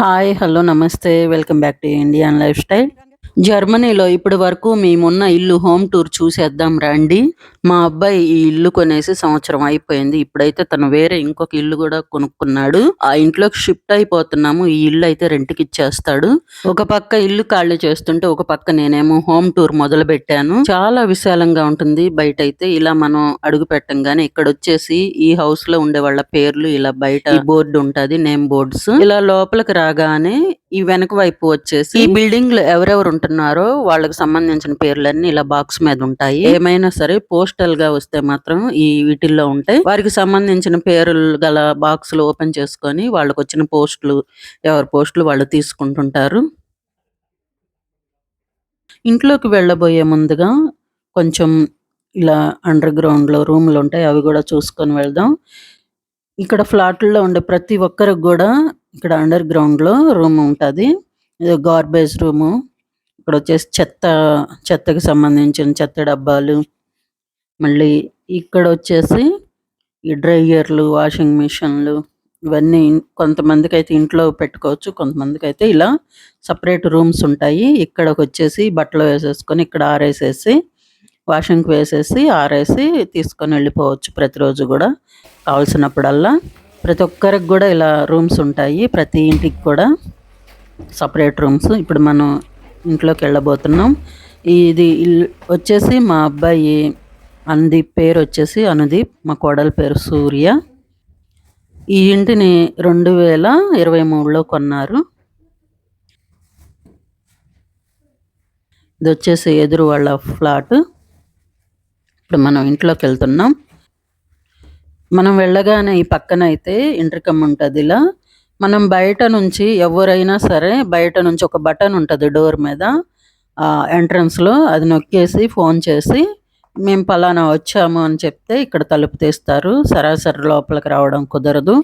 hi hello namaste welcome back to Indian lifestyle జర్మనీలో ఇప్పటి వరకు మేమున్న ఇల్లు హోమ్ టూర్ చూసేద్దాం రండి. మా అబ్బాయి ఈ ఇల్లు కొనేసి సంవత్సరం అయిపోయింది. ఇప్పుడైతే తను వేరే ఇంకొక ఇల్లు కూడా కొనుక్కున్నాడు. ఆ ఇంట్లోకి షిఫ్ట్ అయిపోతున్నాము. ఈ ఇల్లు అయితే రెంట్కి ఇచ్చేస్తాడు. ఒక పక్క ఇల్లు ఖాళీ చేస్తుంటే ఒక పక్క నేనేమో హోమ్ టూర్ మొదలు పెట్టాను చాలా విశాలంగా ఉంటుంది. బయట అయితే ఇలా మనం అడుగు పెట్టంగానే ఇక్కడ వచ్చేసి ఈ హౌస్లో ఉండే వాళ్ళ పేర్లు ఇలా బయట బోర్డు ఉంటది. Name boards. ఇలా లోపలికి రాగానే ఈ వెనక వైపు వచ్చేసి ఈ బిల్డింగ్లో ఎవరెవరు ఉంటున్నారో వాళ్ళకి సంబంధించిన పేర్లన్నీ ఇలా బాక్స్ మీద ఉంటాయి. ఏమైనా సరే పోస్టల్గా వస్తే మాత్రం ఈ వీటిల్లో ఉంటాయి. వారికి సంబంధించిన పేర్లు గల బాక్సులు ఓపెన్ చేసుకొని వాళ్ళకి వచ్చిన పోస్టులు ఎవరి పోస్టులు వాళ్ళు తీసుకుంటుంటారు. ఇంట్లోకి వెళ్ళబోయే ముందుగా కొంచెం ఇలా అండర్ గ్రౌండ్లో రూమ్లు ఉంటాయి అవి కూడా చూసుకొని వెళ్దాం. ఇక్కడ ఫ్లాట్లో ఉండే ప్రతి ఒక్కరికి కూడా ఇక్కడ అండర్ గ్రౌండ్లో రూమ్ ఉంటది. ఇది గార్బేజ్ రూము ఇక్కడ వచ్చేసి చెత్త చెత్తకి సంబంధించిన చెత్త డబ్బాలు. మళ్ళీ ఇక్కడ వచ్చేసి ఈ డ్రైయర్లు వాషింగ్ మిషన్లు ఇవన్నీ కొంతమందికి అయితే ఇంట్లో పెట్టుకోవచ్చు కొంతమందికి అయితే ఇలా సపరేట్ రూమ్స్ ఉంటాయి. ఇక్కడకి వచ్చేసి బట్టలు వేసేసుకొని ఇక్కడ ఆరేసేసి వాషింగ్కి వేసేసి ఆరేసి తీసుకొని వెళ్ళిపోవచ్చు ప్రతిరోజు కూడా. కావాల్సినప్పుడల్లా ప్రతి ఒక్కరికి కూడా ఇలా రూమ్స్ ఉంటాయి. ప్రతి ఇంటికి కూడా సపరేట్ రూమ్స్. ఇప్పుడు మనం ఇంట్లోకి వెళ్ళబోతున్నాం. ఇది వచ్చేసి మా అబ్బాయి అనుదీప్ పేరు వచ్చేసి అనుదీప్. మా కోడల పేరు సూర్య. ఈ ఇంటిని రెండు వేల ఇరవై మూడులో కొన్నారు. ఇది వచ్చేసి ఎదురు వాళ్ళ ఫ్లాట్. ఇప్పుడు మనం ఇంట్లోకి వెళ్తున్నాం. మనం వెళ్ళగానే ఈ పక్కన అయితే ఇంటర్కమ్ ఉంటుంది ఇలా. మనం బయట నుంచి ఎవరైనా సరే బయట నుంచి ఒక బటన్ ఉంటుంది డోర్ మీద. ఎంట్రన్స్లో అది నొక్కేసి ఫోన్ చేసి మేము పలానా వచ్చాము అని చెప్తే ఇక్కడ తలుపు తీస్తారు. సరాసరి లోపలికి రావడం కుదరదు.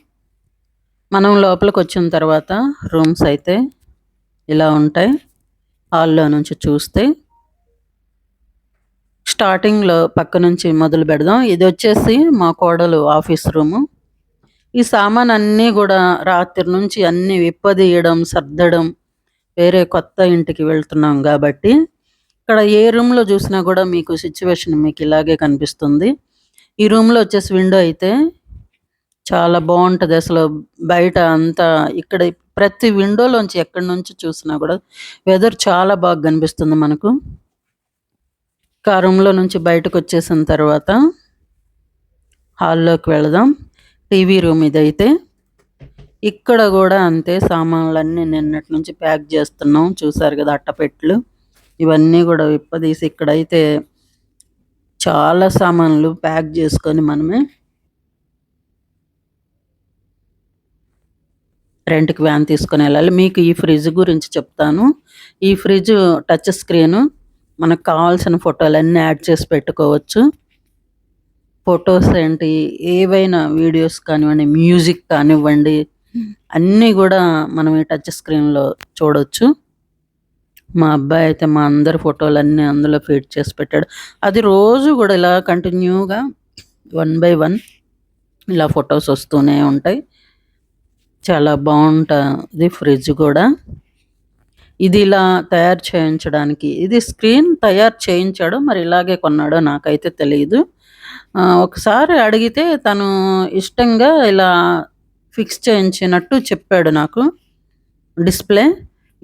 మనం లోపలికి వచ్చిన తర్వాత రూమ్స్ అయితే ఇలా ఉంటాయి. హాల్లో నుంచి చూస్తే స్టార్టింగ్లో పక్క నుంచి మొదలు పెడదాం. ఇది వచ్చేసి మా కోడలు ఆఫీస్ రూము. ఈ సామాన్ అన్నీ కూడా రాత్రి నుంచి అన్నీ విప్పదీయడం సర్దడం వేరే కొత్త ఇంటికి వెళ్తున్నాం కాబట్టి ఇక్కడ ఏ రూమ్లో చూసినా కూడా మీకు సిచ్యువేషన్ మీకు ఇలాగే కనిపిస్తుంది. ఈ రూమ్లో వచ్చేసి విండో అయితే చాలా బాగుంటుంది. అసలు బయట అంతా ఇక్కడ ప్రతి విండోలోంచి ఎక్కడి నుంచి చూసినా కూడా వెదర్ చాలా బాగా కనిపిస్తుంది మనకు. ఆ రూమ్లో నుంచి బయటకు వచ్చేసిన తర్వాత హాల్లోకి వెళదాం. టీవీ రూమ్ ఇదైతే. ఇక్కడ కూడా అంతే సామాన్లన్నీ నిన్నటి నుంచి ప్యాక్ చేస్తున్నాం. చూసారు కదా అట్టపెట్లు ఇవన్నీ కూడా విప్పదీసి ఇక్కడైతే చాలా సామాన్లు ప్యాక్ చేసుకొని మనమే రెంట్కి వ్యాన్ తీసుకొని వెళ్ళాలి. మీకు ఈ ఫ్రిడ్జ్ గురించి చెప్తాను. ఈ ఫ్రిడ్జ్ టచ్ స్క్రీన్ మనకు కావాల్సిన ఫోటోలన్నీ యాడ్ చేసి పెట్టుకోవచ్చు. ఫొటోస్ ఏంటి? ఏవైనా వీడియోస్ కానివ్వండి మ్యూజిక్ కానివ్వండి అన్నీ కూడా మనం ఈ టచ్ స్క్రీన్లో చూడొచ్చు. మా అబ్బాయి అయితే మా అందరి ఫోటోలన్నీ అందులో ఫీడ్ చేసి పెట్టాడు. అది రోజు కూడా ఇలా కంటిన్యూగా వన్ బై వన్ ఇలా ఫొటోస్ వస్తూనే ఉంటాయి. చాలా బాగుంటుంది ఫ్రిడ్జ్ కూడా. ఇది ఇలా తయారు చేయించడానికి ఇది స్క్రీన్ తయారు చేయించాడో మరి ఇలాగే కొన్నాడో నాకైతే తెలియదు ఒకసారి అడిగితే తను ఇష్టంగా ఇలా ఫిక్స్ చేయించినట్టు చెప్పాడు నాకు. డిస్ప్లే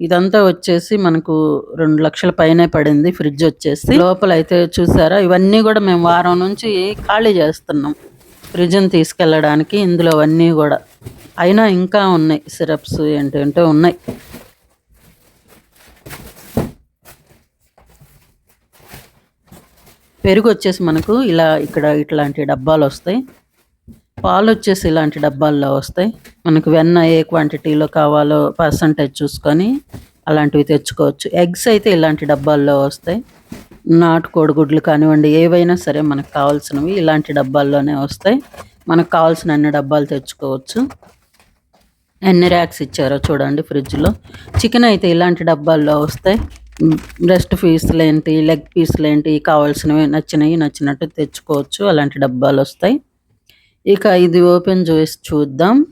ఇదంతా వచ్చేసి మనకు రెండు లక్షల పైనే పడింది ఫ్రిడ్జ్ వచ్చేసి. లోపల అయితే చూసారా ఇవన్నీ కూడా మేము వారం నుంచి ఖాళీ చేస్తున్నాం. ఫ్రిడ్జ్ని తీసుకెళ్ళడానికి ఇందులో అవన్నీ కూడా. అయినా ఇంకా ఉన్నాయి సిరప్స్ ఏంటంటే ఉన్నాయి. పెరుగు వచ్చేసి మనకు ఇలా ఇక్కడ ఇట్లాంటి డబ్బాలు వస్తాయి. పాలు వచ్చేసి ఇలాంటి డబ్బాల్లో వస్తాయి. మనకు వెన్న ఏ క్వాంటిటీలో కావాలో పర్సంటేజ్ చూసుకొని అలాంటివి తెచ్చుకోవచ్చు. ఎగ్స్ అయితే ఇలాంటి డబ్బాల్లో వస్తాయి. నాటు కోడిగుడ్లు కానివ్వండి ఏవైనా సరే మనకు కావాల్సినవి ఇలాంటి డబ్బాల్లోనే వస్తాయి. మనకు కావాల్సిన అన్ని డబ్బాలు తెచ్చుకోవచ్చు. ఎన్ని ర్యాక్స్ ఇచ్చారో చూడండి ఫ్రిడ్జ్లో చికెన్ అయితే ఇలాంటి డబ్బాల్లో వస్తాయి. బ్రెస్ట్ పీసులు ఏంటి లెగ్ పీసులు ఏంటి కావాల్సినవి నచ్చినవి నచ్చినట్టు తెచ్చుకోవచ్చు. అలాంటి డబ్బాలు వస్తాయి. ఇక ఇది ఓపెన్ చేసి చూద్దాం.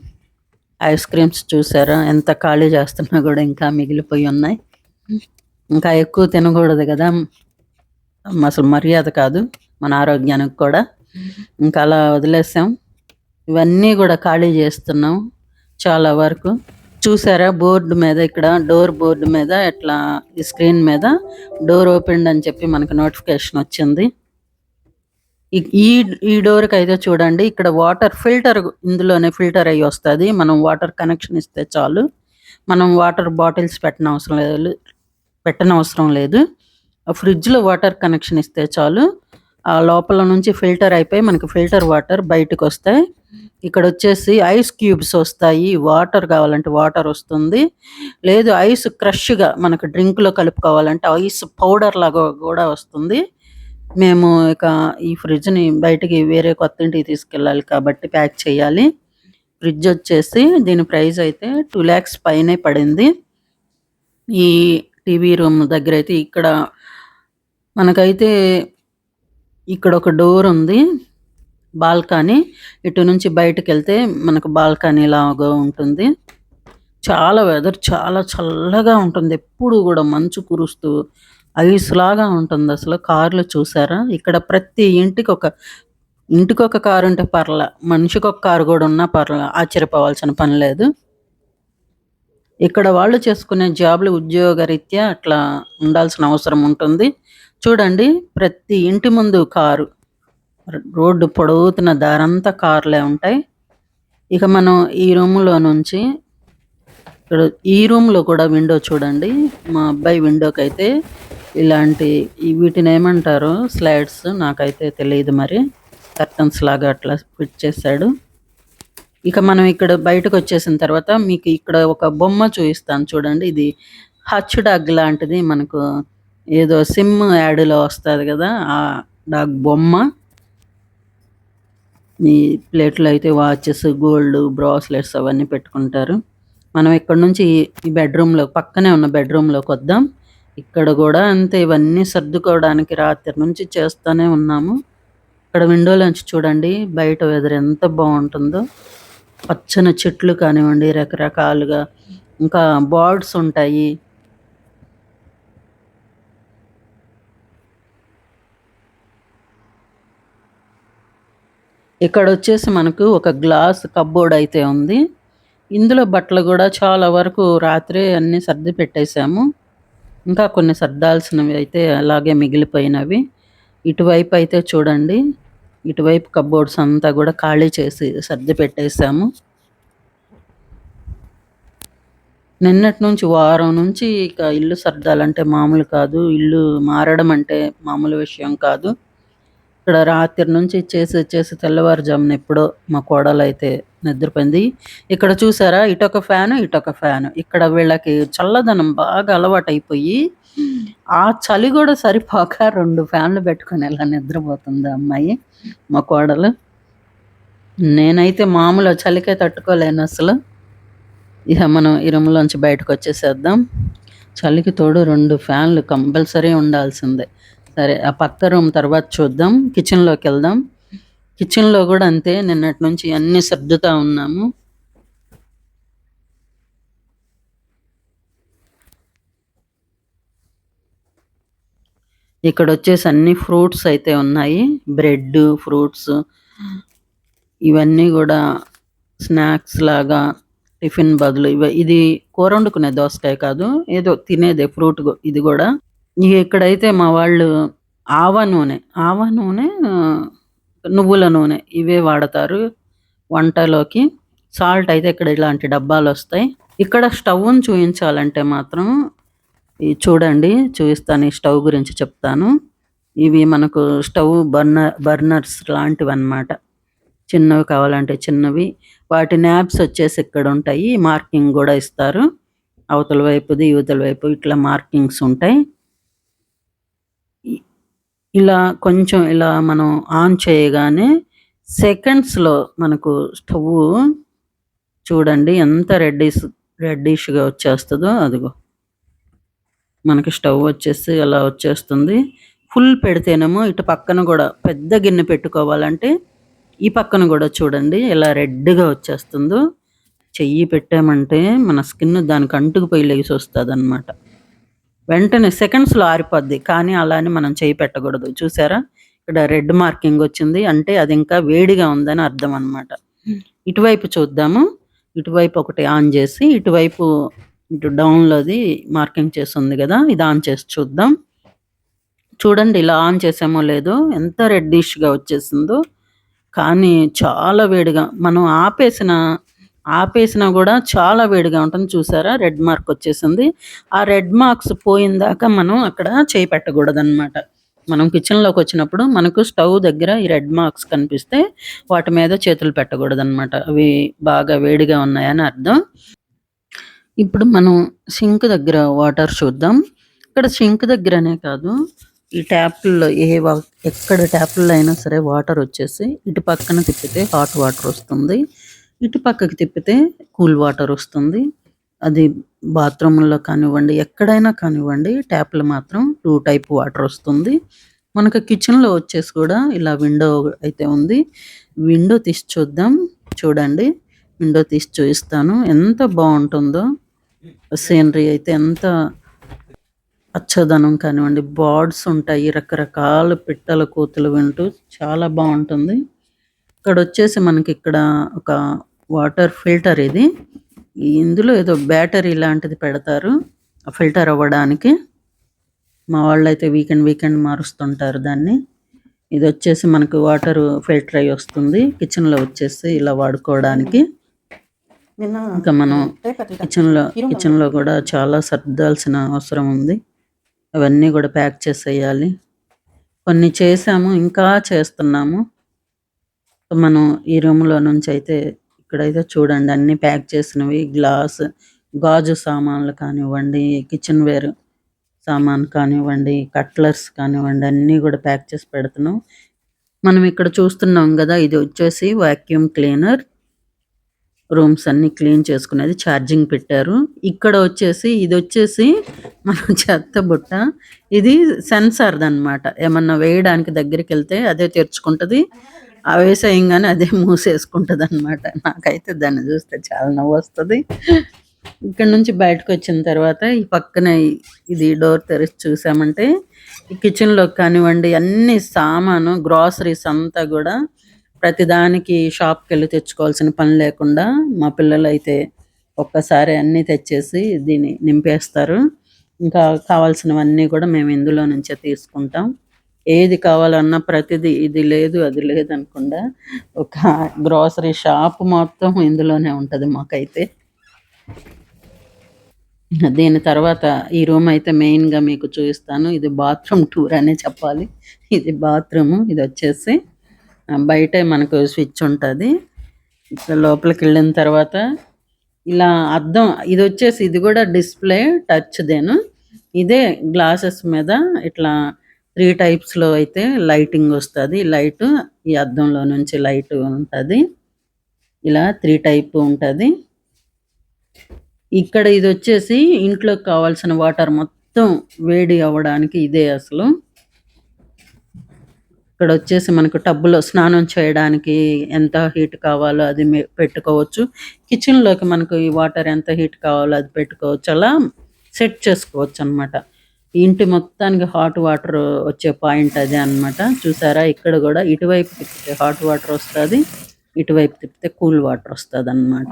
ఐస్ క్రీమ్స్ చూసారా? ఎంత ఖాళీ చేస్తున్నా కూడా ఇంకా మిగిలిపోయి ఉన్నాయి. ఇంకా ఎక్కువ తినకూడదు కదా. అసలు మర్యాద కాదు మన ఆరోగ్యానికి కూడా. ఇంకా అలా వదిలేసాం. ఇవన్నీ కూడా ఖాళీ చేస్తున్నాం చాలా వరకు. చూసారా? బోర్డు మీద ఇక్కడ డోర్ బోర్డు మీద ఇట్లా ఈ స్క్రీన్ మీద డోర్ ఓపెన్ అని చెప్పి మనకు నోటిఫికేషన్ వచ్చింది. ఈ ఈ డోర్కి అయితే చూడండి ఇక్కడ వాటర్ ఫిల్టర్ ఇందులోనే ఫిల్టర్ అయ్యి వస్తుంది. మనం వాటర్ కనెక్షన్ ఇస్తే చాలు. మనం వాటర్ బాటిల్స్ పెట్టిన అవసరం లేదు పెట్టనవసరం లేదు. ఫ్రిడ్జ్లో వాటర్ కనెక్షన్ ఇస్తే చాలు. ఆ లోపల నుంచి ఫిల్టర్ అయిపోయి మనకి ఫిల్టర్ వాటర్ బయటకు వస్తాయి. ఇక్కడ వచ్చేసి ఐస్ క్యూబ్స్ వస్తాయి. వాటర్ కావాలంటే వాటర్ వస్తుంది. లేదు ఐస్ క్రష్గా మనకు డ్రింక్లో కలుపుకోవాలంటే ఐస్ పౌడర్ లాగా కూడా వస్తుంది. మేము ఇక ఈ ఫ్రిడ్జ్ని బయటికి వేరే కొత్త ఇంటికి తీసుకెళ్ళాలి కాబట్టి ప్యాక్ చేయాలి. ఫ్రిడ్జ్ వచ్చేసి దీని ప్రైస్ అయితే టూ ల్యాక్స్ పైనే పడింది. ఈ టీవీ రూమ్ దగ్గర అయితే ఇక్కడ మనకైతే ఇక్కడ ఒక డోర్ ఉంది. బాల్కనీ. ఇటు నుంచి బయటకు వెళ్తే మనకు బాల్కనీ లాగా ఉంటుంది. చాలా వెదర్ చాలా చల్లగా ఉంటుంది. ఎప్పుడు కూడా మంచు కురుస్తూ ఐస్ లాగా ఉంటుంది అసలు. కార్లు చూసారా? ఇక్కడ ప్రతి ఇంటికి ఒక ఇంటికి ఒక కారు ఉంటే పర్ల. మనిషికి ఒక కారు కూడా ఉన్నా పర్ల. ఆశ్చర్యపోవాల్సిన పని లేదు. ఇక్కడ వాళ్ళు చేసుకునే జాబ్లు ఉద్యోగ రీత్యా అట్లా ఉండాల్సిన అవసరం ఉంటుంది. చూడండి ప్రతి ఇంటి ముందు కారు. రోడ్డు పొడవుతున్న దారంతా కార్లే ఉంటాయి. ఇక మనం ఈ రూమ్లో నుంచి ఇక్కడ ఈ రూమ్లో కూడా విండో చూడండి. మా అబ్బాయి విండోకి అయితే ఇలాంటి వీటిని ఏమంటారు? స్లైడ్స్ నాకైతే తెలియదు మరి. కర్టన్స్ లాగా అట్లా ఫిట్ చేశాడు. ఇక మనం ఇక్కడ బయటకు వచ్చేసిన తర్వాత మీకు ఇక్కడ ఒక బొమ్మ చూపిస్తాను చూడండి. ఇది హచ్ డాగ్ లాంటిది. మనకు ఏదో సిమ్ యాడ్లో వస్తుంది కదా ఆ డాగ్ బొమ్మ. ఈ ప్లేట్లో అయితే వాచెస్ గోల్డ్ బ్రాస్లెట్స్ అవన్నీ పెట్టుకుంటారు. మనం ఇక్కడ నుంచి ఈ బెడ్రూమ్లో పక్కనే ఉన్న బెడ్రూమ్లోకి వద్దాం. ఇక్కడ కూడా అంతే ఇవన్నీ సర్దుకోవడానికి రాత్రి నుంచి చేస్తూనే ఉన్నాము. ఇక్కడ విండోలోంచి చూడండి బయట వెదర్ ఎంత బాగుంటుందో. పచ్చని చెట్లు కానివ్వండి రకరకాలుగా. ఇంకా బర్డ్స్ ఉంటాయి. ఇక్కడ వచ్చేసి మనకు ఒక గ్లాస్ కబ్బోర్డ్ అయితే ఉంది. ఇందులో బట్టలు కూడా చాలా వరకు రాత్రి అన్నీ సర్ది పెట్టేశాము. ఇంకా కొన్ని సర్దాల్సినవి అయితే అలాగే మిగిలిపోయినవి. ఇటువైపు అయితే చూడండి. ఇటువైపు కబ్బోర్డ్స్ అంతా కూడా ఖాళీ చేసి సర్ది పెట్టేశాము. నిన్నటి నుంచి వారం నుంచి ఇక ఇల్లు సర్దాలంటే మామూలు కాదు. ఇల్లు మారడం అంటే మామూలు విషయం కాదు. ఇక్కడ రాత్రి నుంచి చేసి చేసి తెల్లవారుజామున ఎప్పుడో మా కోడలు అయితే నిద్రపోయింది ఇక్కడ చూసారా? ఇటొక ఫ్యాను ఇటొక ఫ్యాను. ఇక్కడ వీళ్ళకి చల్లదనం బాగా అలవాటు అయిపోయి ఆ చలి కూడా సరిపోక రెండు ఫ్యాన్లు పెట్టుకొని ఎలా నిద్రపోతుంది అమ్మాయి మా కోడలు? నేనైతే మామూలు చలికే తట్టుకోలేను అసలు. ఇక మనం ఇరుములోంచి బయటకు వచ్చేసేద్దాం. చలికి తోడు రెండు ఫ్యాన్లు కంపల్సరీ ఉండాల్సిందే. సరే ఆ పక్క రూమ్ తర్వాత చూద్దాం కిచెన్లోకి వెళ్దాం. కిచెన్లో కూడా అంతే నిన్నటి నుంచి అన్ని సర్దుతూ ఉన్నాము. ఇక్కడ వచ్చేసి అన్ని ఫ్రూట్స్ అయితే ఉన్నాయి. బ్రెడ్ ఫ్రూట్స్ ఇవన్నీ కూడా స్నాక్స్ లాగా టిఫిన్ బదులు ఇవి ఇది కూర వండుకునే దోసకాయ కాదు ఏదో తినేదే ఫ్రూట్ ఇది కూడా. ఇక ఇక్కడైతే మా వాళ్ళు ఆవ నూనె ఆవ నూనె నువ్వుల నూనె ఇవే వాడతారు వంటలోకి. సాల్ట్ అయితే ఇక్కడ ఇలాంటి డబ్బాలు వస్తాయి. ఇక్కడ స్టవ్ని చూపించాలంటే మాత్రం చూడండి చూపిస్తాను ఈ స్టవ్ గురించి చెప్తాను. ఇవి మనకు స్టవ్ బర్నర్ బర్నర్స్ లాంటివి అనమాట చిన్నవి కావాలంటే చిన్నవి. వాటి న్యాబ్స్ వచ్చేసి ఇక్కడ ఉంటాయి. మార్కింగ్ కూడా ఇస్తారు. అవతల వైపుది యువతల వైపు ఇట్లా మార్కింగ్స్ ఉంటాయి. ఇలా కొంచెం ఇలా మనం ఆన్ చేయగానే సెకండ్స్లో మనకు స్టవ్ చూడండి ఎంత రెడ్డిష్ రెడ్డిష్గా వచ్చేస్తుందో అదిగో. మనకి స్టవ్ వచ్చేసి అలా వచ్చేస్తుంది. ఫుల్ పెడితేనేమో ఇటు పక్కన కూడా పెద్ద గిన్నె పెట్టుకోవాలంటే ఈ పక్కన కూడా చూడండి ఎలా రెడ్గా వచ్చేస్తుందో. చెయ్యి పెట్టామంటే మన స్కిన్ దానికి అంటుకుపోయి లెగిసొస్తదనమాట. వెంటనే సెకండ్స్‌లో ఆరిపోద్ది. కానీ అలా అని మనం చెయ్యి పెట్టకూడదు. చూసారా? ఇక్కడ రెడ్ మార్కింగ్ వచ్చింది. అంటే అది ఇంకా వేడిగా ఉందని అర్థం అనమాట. ఇటువైపు చూద్దాము. ఇటువైపు ఒకటి ఆన్ చేసి ఇటువైపు ఇటు డౌన్‌లోది మార్కింగ్ చేసి ఉంది గదా! ఇది ఆన్ చేసి చూద్దాం. చూడండి ఇలా ఆన్ చేసామో లేదో ఎంత రెడ్డిష్‌గా వచ్చేసిందో. కానీ చాలా వేడిగా మనం ఆపేసిన ఆపేసినా కూడా చాలా వేడిగా ఉంటుంది. చూసారా? రెడ్ మార్క్ వచ్చేసింది. ఆ రెడ్ మార్క్స్ పోయిందాకా మనం అక్కడ చేయి పెట్టకూడదనమాట. మనం కిచెన్‌లోకొచ్చినప్పుడు మనకు స్టవ్ దగ్గర ఈ రెడ్ మార్క్స్ కనిపిస్తే వాటి మీద చేతులు పెట్టకూడదనమాట. అవి బాగా వేడిగా ఉన్నాయని అర్థం. ఇప్పుడు మనం సింక్ దగ్గర వాటర్ చూద్దాం. ఇక్కడ సింక్ దగ్గరనే కాదు ఈ ట్యాప్‌ల్లో ఏ వా ఎక్కడ ట్యాప్‌ల్లో అయినా సరే వాటర్ వచ్చేసి ఇటు పక్కన తిప్పితే హాట్ వాటర్ వస్తుంది. ఇటు పక్కకి తిప్పితే కూల్ వాటర్ వస్తుంది. అది బాత్రూంలో కానివ్వండి, ఎక్కడైనా కానివ్వండి ట్యాప్‌లు మాత్రం టూ టైప్ వాటర్ వస్తుంది. మనకు కిచెన్‌లో వచ్చేసి కూడా ఇలా విండో అయితే ఉంది. విండో తీసి చూద్దాం. చూడండి. విండో తీసి చూపిస్తాను ఎంత బాగుంటుందో సీనరీ అయితే ఎంత అచ్చదనం కానివ్వండి, బర్డ్స్ ఉంటాయి. రకరకాల పిట్టల కూతులు వింటూ చాలా బాగుంటుంది ఇక్కడ వచ్చేసి మనకి ఇక్కడ ఒక వాటర్ ఫిల్టర్ ఇది. ఇందులో ఏదో బ్యాటరీ లాంటిది పెడతారు. ఫిల్టర్ అవ్వడానికి. మా వాళ్ళైతే వీకెండ్ వీకెండ్ మారుస్తుంటారు దాన్ని. ఇదొచ్చేసి మనకు వాటర్ ఫిల్టర్ అయ్యి వస్తుంది. కిచెన్‌లో వచ్చేసి ఇలా వాడుకోవడానికి. ఇంకా మనం కిచెన్‌లో కిచెన్‌లో కూడా చాలా సర్దాల్సిన అవసరం ఉంది. అవన్నీ కూడా ప్యాక్ చేసేయాలి. కొన్ని చేసాము. ఇంకా చేస్తున్నాము. మనం ఈ రూమ్‌లో నుంచి అయితే ఇక్కడైతే చూడండి అన్ని ప్యాక్ చేసినవి గ్లాస్, గాజు సామాన్లు కానివ్వండి, కిచెన్ వేర్ సామాన్ కానివ్వండి, కట్లర్స్ కానివ్వండి అన్నీ కూడా ప్యాక్ చేసి పెడుతున్నాం. మనం ఇక్కడ చూస్తున్నాం కదా ఇది వచ్చేసి వాక్యూమ్ క్లీనర్. రూమ్స్ అన్నీ క్లీన్ చేసుకునేది ఛార్జింగ్ పెట్టారు. ఇక్కడ వచ్చేసి ఇది వచ్చేసి మన చెత్త బుట్ట. ఇది సెన్సార్‌దనమాట. ఏమన్నా వేయడానికి దగ్గరికి వెళ్తే అదే తెరుచుకుంటది. ఆవేశంగానే అదే మూసేసుకుంటుంది అనమాట నాకైతే దాన్ని చూస్తే చాలా నవ్వు వస్తుంది ఇక్కడ నుంచి బయటకు వచ్చిన తర్వాత ఈ పక్కన ఇది డోర్ తెరిచి చూసామంటే ఈ కిచెన్లో కానివ్వండి అన్ని సామాను గ్రోసరీస్ అంతా కూడా ప్రతిదానికి షాప్‌కెళ్ళి తెచ్చుకోవాల్సిన పని లేకుండా మా పిల్లలు అయితే ఒక్కసారి అన్నీ తెచ్చేసి దీన్ని నింపేస్తారు. ఇంకా కావాల్సినవన్నీ కూడా మేము ఇందులో నుంచే తీసుకుంటాం. ఏది కావాలన్నా ప్రతిదీ ఇది లేదు, అది లేదనకుండా ఒక గ్రోసరీ షాప్ మొత్తం ఇందులోనే ఉంటుంది మాకైతే. దీని తర్వాత ఈ రూమ్ అయితే మెయిన్‌గా మీకు చూపిస్తాను ఇది బాత్రూమ్ టూర్ అనే చెప్పాలి. ఇది బాత్రూము. ఇది వచ్చేసి బయటే మనకు స్విచ్ ఉంటుంది ఇట్లా లోపలికి వెళ్ళిన తర్వాత ఇలా అద్దం ఇదొచ్చేసి ఇది కూడా డిస్‌ప్లే టచ్‌దేను. ఇదే గ్లాసెస్ మీద ఇట్లా త్రీ టైప్స్‌లో అయితే లైటింగ్ వస్తది. లైట్ ఈ అద్దంలో నుంచి లైట్ ఉంటది. ఇలా త్రీ టైప్ ఉంటది. ఇక్కడ ఇది వచ్చేసి ఇంట్లోకి కావాల్సిన వాటర్ మొత్తం వేడి అవ్వడానికి ఇదే అసలు. ఇక్కడ వచ్చేసి మనకు టబ్బులో స్నానం చేయడానికి ఎంత హీట్ కావాలో అది పెట్టుకోవచ్చు. కిచెన్‌లోకి మనకు ఈ వాటర్ ఎంత హీట్ కావాలో అది పెట్టుకోవచ్చు. అలా సెట్ చేసుకోవచ్చు అనమాట ఇంటి మొత్తానికి హాట్ వాటర్ వచ్చే పాయింట్ అదే అనమాట. చూసారా? ఇక్కడ కూడా ఇటువైపు తిప్పితే హాట్ వాటర్ వస్తది. ఇటువైపు తిప్పితే కూల్ వాటర్ వస్తదనమాట.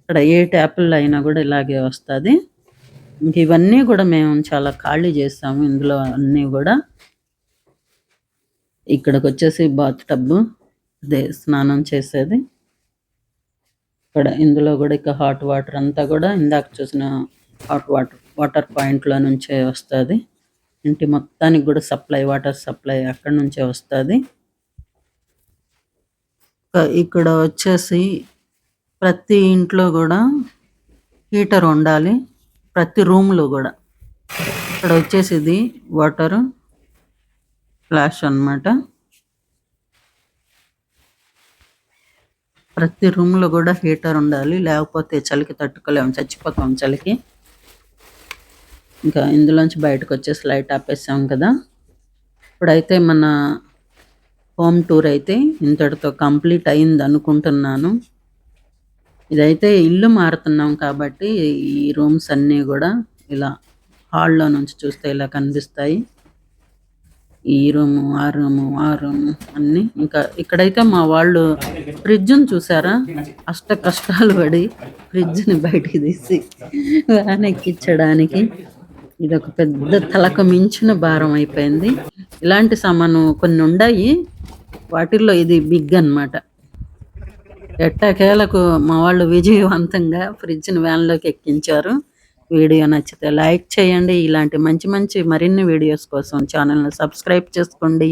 ఇక్కడ ఏ ట్యాపుల్లో అయినా కూడా ఇలాగే వస్తది. ఇవన్నీ కూడా మేము చాలా ఖాళీ చేసాము ఇందులో అన్నీ కూడా ఇక్కడికి వచ్చేసి బాత్ టబ్బు. అదే స్నానం చేసేది. ఇక్కడ ఇందులో కూడా ఇక హాట్ వాటర్ అంతా కూడా ఇందాక చూసిన హాట్ వాటర్ వాటర్ పాయింట్‌లో నుంచే వస్తది. ఇంటి మొత్తానికి కూడా సప్లై వాటర్ సప్లై అక్కడ నుంచే వస్తది. ఇక్కడ వచ్చేసి ప్రతి ఇంట్లో కూడా హీటర్ ఉండాలి. ప్రతి రూమ్‌లో కూడా ఇక్కడ వచ్చేసి ఇది వాటర్ ఫ్లాష్ అనమాట. ప్రతి రూమ్‌లో కూడా హీటర్ ఉండాలి. లేకపోతే చలికి తట్టుకోలేము. చచ్చిపోతాం చలికి. ఇంకా ఇందులోంచి బయటకొచ్చేసి లైట్ ఆపేసాం కదా! ఇప్పుడైతే మన హోమ్ టూర్ అయితే ఇంతటితో కంప్లీట్ అయిందనుకుంటున్నాను. ఇదైతే ఇల్లు మారుతున్నాం కాబట్టి ఈ రూమ్స్ అన్నీ కూడా ఇలా హాల్లో నుంచి చూస్తే ఇలా కనిపిస్తాయి ఈ రూము ఆ రూము ఆ రూము అన్ని ఇంకా ఇక్కడైతే మా వాళ్ళు ఫ్రిడ్జ్ని చూసారా అష్ట కష్టాలు పడి ఫ్రిడ్జ్ని బయటికి తీసి వ్యాన్ ఎక్కించడానికి ఇది ఒక పెద్ద తలకు మించిన భారం అయిపోయింది. ఇలాంటి సామాను కొన్ని ఉన్నాయి వాటిల్లో ఇది బిగ్ అన్నమాట. ఎట్టకేలకు మా వాళ్ళు విజయవంతంగా ఫ్రిడ్జ్ని వ్యాన్లోకి ఎక్కించారు. వీడియో నచ్చితే లైక్ చేయండి. ఇలాంటి మంచి మంచి మరిన్ని వీడియోస్ కోసం ఛానల్ని సబ్స్క్రైబ్ చేసుకోండి.